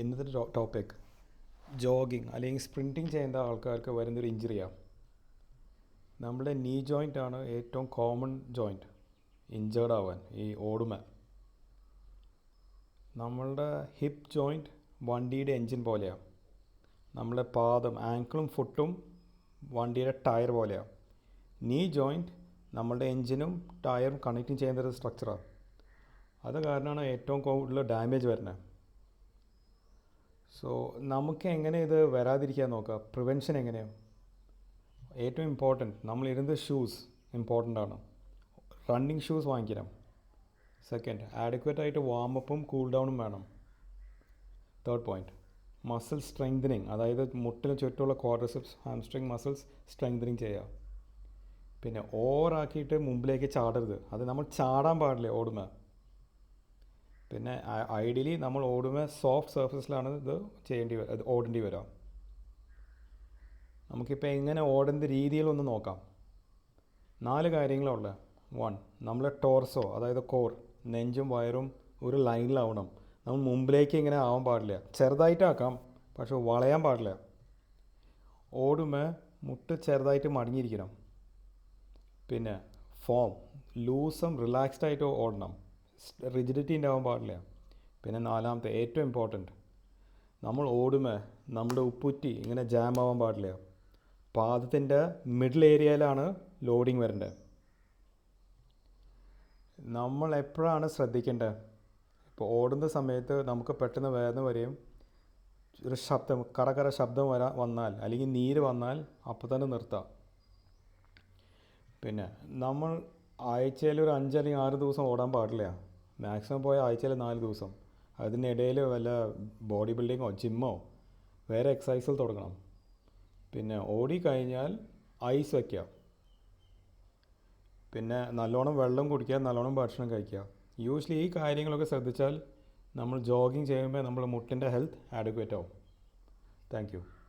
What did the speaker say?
ഇന്നത്തെ topic jogging അല്ലെങ്കിൽ സ്പ്രിന്റിങ് ചെയ്യുന്ന ആൾക്കാർക്ക് വരുന്നൊരു ഇഞ്ചുറിയാണ് നമ്മുടെ നീ ജോയിന്റ് ആണ് ഏറ്റവും കോമൺ ജോയിന്റ് ഇഞ്ചേർഡ് ആവാൻ ഈ ഓടുമ. നമ്മളുടെ ഹിപ്പ് ജോയിന്റ് വണ്ടിയുടെ എൻജിൻ പോലെയാണ് നമ്മുടെ പാദം ആങ്കിളും ഫുട്ടും വണ്ടിയുടെ ടയർ പോലെയാണ് നീ ജോയിന്റ് നമ്മളുടെ എൻജിനും ടയറും കണക്റ്റിങ് ചെയ്യുന്ന ഒരു സ്ട്രക്ചറാണ് അത് കാരണമാണ് ഏറ്റവും കൂടുതൽ ഡാമേജ് വരുന്നത്. സോ നമുക്ക് എങ്ങനെ ഇത് വരാതിരിക്കാൻ നോക്കാം? പ്രിവെൻഷൻ എങ്ങനെയാണ് ഏറ്റവും ഇമ്പോർട്ടന്റ് നമ്മൾ ഇരുന്ന ഷൂസ് ഇമ്പോർട്ടന്റ് ആണ്. റണ്ണിങ് ഷൂസ് വാങ്ങിക്കണം. സെക്കൻഡ് ആഡിക്വറ്റ് ആയിട്ട് വാമപ്പും കൂൾ ഡൗണും വേണം. തേർഡ് പോയിന്റ് മസിൽ സ്ട്രെങ്തനിങ് അതായത് മുട്ടിന് ചുറ്റുമുള്ള ക്വാഡ്രസിപ്സ് ഹാംസ്ട്രിങ് മസിൽസ് സ്ട്രെങ്തനിങ് ചെയ്യുക. പിന്നെ ഓവറാക്കിയിട്ട് മുമ്പിലേക്ക് ചാടരുത്. അത് നമ്മൾ ചാടാൻ പാടില്ല ഓടുമ്പോൾ പിന്നെ ഐഡിയലി നമ്മൾ ഓടുമ്പോൾ സോഫ്റ്റ് സർഫസിലാണ് ഇത് ചെയ്യേണ്ടി ഓടേണ്ടി വരിക നമുക്കിപ്പോൾ എങ്ങനെ ഓടേണ്ട രീതിയിലൊന്ന് നോക്കാം. നാല് കാര്യങ്ങളുള്ളത് വൺ നമ്മൾ ടോർസോ അതായത് കോർ നെഞ്ചും വയറും ഒരു ലൈനിലാവണം നമ്മൾ മുമ്പിലേക്ക് ഇങ്ങനെ ആവാൻ പാടില്ല. ചെറുതായിട്ടാക്കാം പക്ഷെ വളയാൻ പാടില്ല. ഓടുമ്പോൾ മുട്ട് ചെറുതായിട്ട് മടങ്ങിയിരിക്കണം. പിന്നെ ഫോം ലൂസും റിലാക്സ്ഡ് ആയിട്ട് ഓടണം. റിജിഡിറ്റി ഉണ്ടാവാൻ പാടില്ല. പിന്നെ നാലാമത്തെ ഏറ്റവും ഇമ്പോർട്ടന്റ് നമ്മൾ ഓടുമ്പോൾ നമ്മുടെ ഉപ്പുറ്റി ഇങ്ങനെ ജാം ആവാൻ പാടില്ല. പാദത്തിന്റെ മിഡിൽ ഏരിയയിലാണ് ലോഡിങ് വരേണ്ടത് നമ്മൾ എപ്പോഴാണ് ശ്രദ്ധിക്കേണ്ടത് ഇപ്പോൾ ഓടുന്ന സമയത്ത് നമുക്ക് പെട്ടെന്ന് വേദന വരെയും ഒരു ശബ്ദം കറകറ ശബ്ദം വരാ വന്നാൽ അല്ലെങ്കിൽ നീര് വന്നാൽ അപ്പോൾ തന്നെ നിർത്താം. പിന്നെ നമ്മൾ ആഴ്ചയിൽ ഒരു അഞ്ച് അല്ലെങ്കിൽ ആറ് ദിവസം ഓടാൻ പാടില്ല. മാക്സിമം പോയ ആഴ്ചയിൽ നാല് ദിവസം. അതിനിടയിൽ വല്ല ബോഡി ബിൽഡിങ്ങോ ജിമ്മോ വേറെ എക്സസൈസിൽ തുടങ്ങണം. പിന്നെ ഓടി കഴിഞ്ഞാൽ ഐസ് വയ്ക്കുക പിന്നെ നല്ലോണം വെള്ളം കുടിക്കുക നല്ലോണം ഭക്ഷണം കഴിക്കുക. യൂഷ്വലി ഈ കാര്യങ്ങളൊക്കെ ശ്രദ്ധിച്ചാൽ നമ്മൾ ജോഗിങ് ചെയ്യുമ്പോൾ നമ്മുടെ മുട്ടിന്റെ ഹെൽത്ത് ആഡക്വേറ്റ് ആവും. താങ്ക്